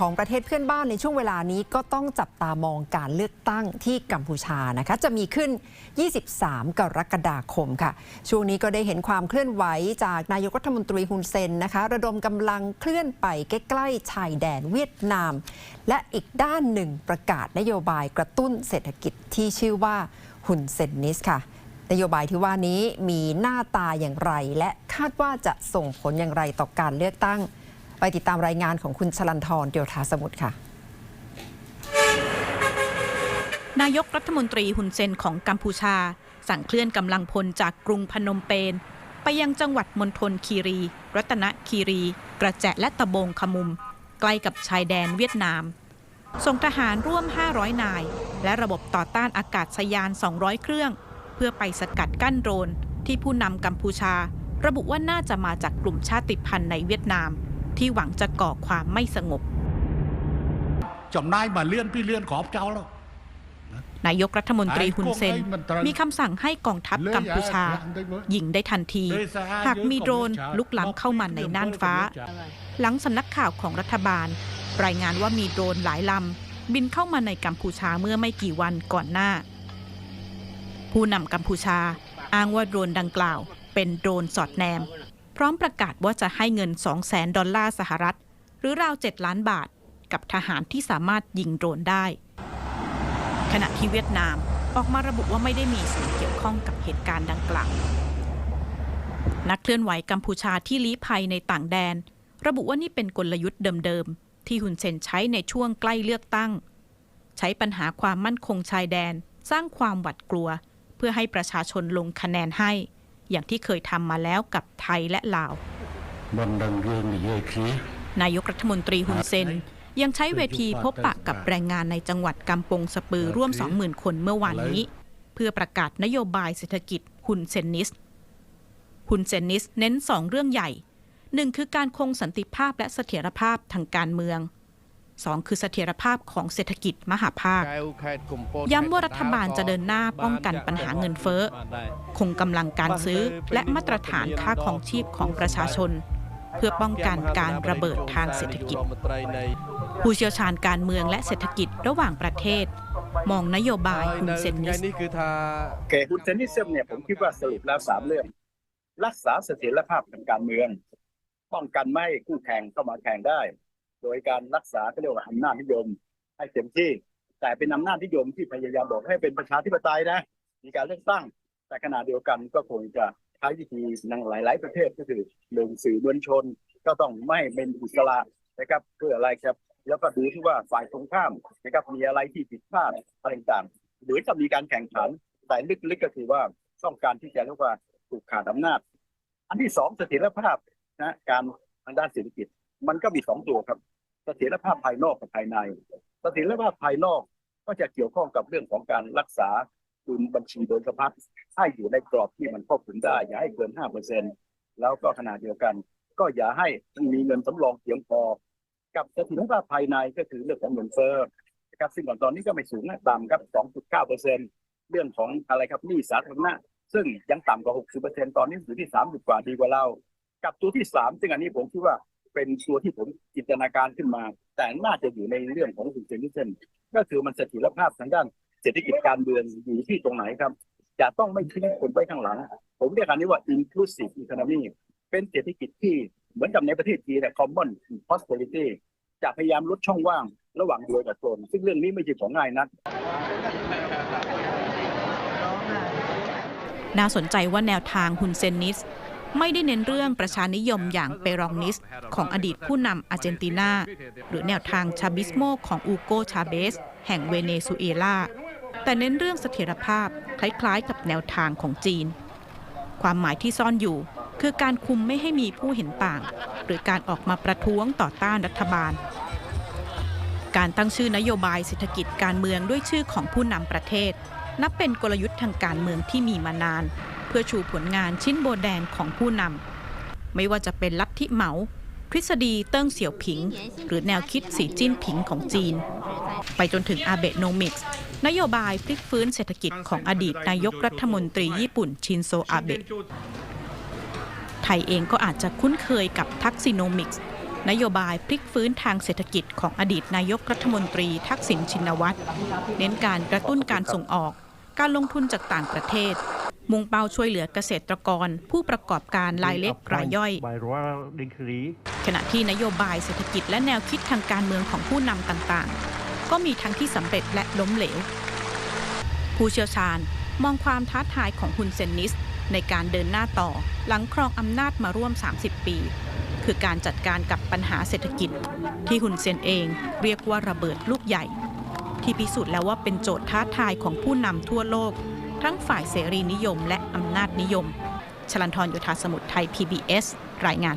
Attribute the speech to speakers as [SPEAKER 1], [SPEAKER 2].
[SPEAKER 1] ของประเทศเพื่อนบ้านในช่วงเวลานี้ก็ต้องจับตามองการเลือกตั้งที่กัมพูชานะคะ จะมีขึ้น 23 กรกฎาคมค่ะ ช่วงนี้ก็ได้เห็นความเคลื่อนไหวจากนายกรัฐมนตรีฮุนเซนนะคะ ระดมกำลังเคลื่อนไปใกล้ๆชายแดนเวียดนาม และอีกด้านหนึ่งประกาศนโยบายกระตุ้นเศรษฐกิจที่ชื่อว่าฮุนเซนนิสค่ะนโยบายที่ว่านี้มีหน้าตาอย่างไร และคาดว่าจะส่งผลอย่างไรต่อการเลือกตั้ง ไปติดตามรายงานของคุณชลันทรเดียวทาสมุทรค่ะ
[SPEAKER 2] นายกรัฐมนตรีฮุนเซนของกัมพูชา สั่งเคลื่อนกำลังพลจากกรุงพนมเปญไปยังจังหวัดมณฑลคีรี รัตนคีรี กระแจและตะบงขมุม ใกล้กับชายแดนเวียดนาม ส่งทหารร่วม 500 นาย และระบบต่อต้านอากาศยาน 200 เครื่อง เพื่อไปสกัดกั้นโดรนที่ผู้นำกัมพูชา ระบุว่าน่าจะมาจากกลุ่มชาติพันธุ์ในเวียดนาม ที่หวังจะก่อความไม่สงบ
[SPEAKER 3] จำนายมาเลื่อนพี่เลื่อนขอบเจ้าแล้ว
[SPEAKER 2] นายกรัฐมนตรีฮุนเซน มีคำสั่งให้กองทัพกัมพูชา ยิงได้ทันที หากมีโดรนลุกล้ำเข้ามาในน่านฟ้า หลังสำนักข่าวของรัฐบาล รายงานว่ามีโดรนหลายลำ บินเข้ามาในกัมพูชาเมื่อไม่กี่วันก่อนหน้า ผู้นำกัมพูชา อ้างว่าโดรนดังกล่าว เป็นโดรนสอดแนมพ ร้อมประกาศว่าจะให้เงิน 2 0 0แสนดอลลาร์สหรัฐ หรือราว 7 ล้านบาท กับทหารที่สามารถยิงโดรนได้ ขณะที่เวียดนามออกมาระบุว่าไม่ได้มีส่วนเกี่ยวข้องกับเหตุการณ์ดังกล่าวนักเคลื่อนไหวกัมพูชาที่ลี้ภัยในต่างแดน ระบุว่านี่เป็นกลยุทธ์เดิมๆ ที่ฮุนเซนใช้ในช่วงใกล้เลือกตั้ง ใช้ปัญหาความมั่นคงชายแดน สร้างความหวาดกลัว เพื่อให้ประชาชนลงคะแนนให้ อย่างที่เคยทำมาแล้วกับไทยและลาว
[SPEAKER 3] มันดังเรื่องนี้เยอะคี
[SPEAKER 2] นายกรัฐมนตรีฮุนเซนยังใช้เวทีพบปะกับแรงงานในจังหวัดกำปงสปือร่วม 20,000 คนเมื่อวานนี้ เพื่อประกาศนโยบายเศรษฐกิจฮุนเซนนิสฮุนเซนนิสเน้นสองเรื่องใหญ่หนึ่งคือการคงสันติภาพและเสถียรภาพทางการเมือง สองคือเสถียรภาพของเศรษฐกิจมหาภาค ย้ำว่ารัฐบาลจะเดินหน้าป้องกันปัญหาเงินเฟ้อ คงกำลังการซื้อและมาตรฐานค่าของชีพของประชาชน เพื่อป้องกันการระเบิดทางเศรษฐกิจ ผู้เชี่ยวชาญการเมืองและเศรษฐกิจระหว่างประเทศ มองนโยบายฮุนเซนนิส
[SPEAKER 4] นี่คือทา
[SPEAKER 5] เกฮุนเซนิซึมเนี่ยผมคิดว่าสรุปแล้วสามเรื่อง รักษาเสถียรภาพทางการเมือง ป้องกันไม่ให้คู่แข่งเข้ามาแข่งได้ โดยการรักษาเขาเรียกว่าอำนาจนิยม ให้เต็มที่ แต่เป็นอำนาจนิยมที่พยายามบอกให้เป็นประชาธิปไตยนะ มีการเลือกตั้ง แต่ขณะเดียวกันก็คงจะใช้วิธีในหลาย ๆ ประเทศก็คือหนึ่งสื่อมวลชน ก็ต้องไม่เป็นอิสระนะครับเพื่ออะไรครับแล้วก็ดูที่ว่าฝ่ายตรงข้ามนะครับมีอะไรที่ผิดพลาดอะไรต่างๆหรือจะมีการแข่งขันแต่ลึกๆก็คือว่าต้องการที่จะเรียกว่าถูกขาดอำนาจ อันที่สองเสถียรภาพนะการทางด้านเศรษฐกิจ มันก็มีสองตัวครับ เสถียรภาพภายนอกกับภายในเสถียรภาพภายนอกก็จะเกี่ยวข้องกับเรื่องของการรักษาดุลบัญชีโดยสะพัดให้อยู่ในกรอบที่มันควบคุมได้ อย่าให้เกินห้าเปอร์เซ็นแล้วก็ขณะเดียวกัน ก็อย่าให้มีเงินสำรองเพียงพอ กับเสถียรภาพภายในก็คือเรื่องของเงินเฟ้อนะครับซึ่งก่อนตอนนี้ก็ไม่สูงนะต่ำครับ2.9เปอร์เซ็นเรื่องของอะไรครับหนี้สาธารณะซึ่งยังต่ำกว่า 60เปอร์เซ็นตอนนี้อยู่ที่ 30 กว่าดีกว่าเรา กับตัวที่ 3 ซึ่งอันนี้ผมคิดว่า เป็นตัวที่ผมจินตนาการขึ้นมา แต่น่าจะอยู่ในเรื่องของคุณเซนิเซนก็คือมันเสถียรภาพทางด้านเศรษฐกิจการเมืองอยู่ที่ตรงไหนครับ จะต้องไม่ทิ้งคนไว้ข้างหลัง ผมเรียกอันนี้ว่า inclusive economy เป็นเศรษฐกิจที่เหมือนกับในประเทศจีนเนี่ common prosperity จะพยายามลดช่องว่างระหว่างรวยกับจนซึ่งเรื่องนี้ไม่ใช่ของง่ายนัก
[SPEAKER 2] น่าสนใจว่าแนวทางฮุนเซนนิส ไม่ได้เน้นเรื่องประชานิยมอย่างเปรองนิส ของอดีตผู้นำอาร์เจนตินา หรือแนวทางชาบิสโมของอูโกชาเบส แห่งเวเนซุเอลา แต่เน้นเรื่องเสถียรภาพคล้ายๆ กับแนวทางของจีน ความหมายที่ซ่อนอยู่คือการคุมไม่ให้มีผู้เห็นต่าง หรือการออกมาประท้วงต่อต้านรัฐบาล การตั้งชื่อนโยบายเศรษฐกิจการเมืองด้วยชื่อของผู้นำประเทศ นับเป็นกลยุทธ์ทางการเมืองที่มีมานาน เพื่อชูผลงานชิ้นโบแดงของผู้นำไม่ว่าจะเป็นลัทธิเหมา ทฤษฎีเติ้งเสี่ยวผิง หรือแนวคิดสีจิ้นผิงของจีน ไปจนถึงอาเบโนมิกส์นโยบายพลิกฟื้นเศรษฐกิจของอดีตนายกรัฐมนตรีญี่ปุ่นชินโซอาเบะไทยเองก็อาจจะคุ้นเคยกับทักซิโนมิกส์นโยบายพลิกฟื้นทางเศรษฐกิจของอดีตนายกรัฐมนตรีทักษิณชินวัตรเน้นการกระตุ้นการส่งออก การลงทุนจากต่างประเทศ มุ่งเป้าช่วยเหลือเกษตรกร ผู้ประกอบการรายเล็กรายย่อย
[SPEAKER 4] by Royal Decree
[SPEAKER 2] ขณะที่นโยบายเศรษฐกิจและแนวคิดทางการเมืองของผู้นำต่างๆ ก็มีทั้งที่สำเร็จและล้มเหลว ผู้เชี่ยวชาญมองความท้าทายของฮุนเซนนิส ในการเดินหน้าต่อ หลังครองอำนาจมาร่วม 30 ปี คือการจัดการกับปัญหาเศรษฐกิจ ที่ฮุนเซนเองเรียกว่าระเบิดลูกใหญ่ ที่พิสูจน์แล้วว่าเป็นโจทย์ท้าทายของผู้นำทั่วโลก ทั้งฝ่ายเสรีนิยมและอำนาจนิยม ชลันทรโยธาสมุทรไทย PBS รายงาน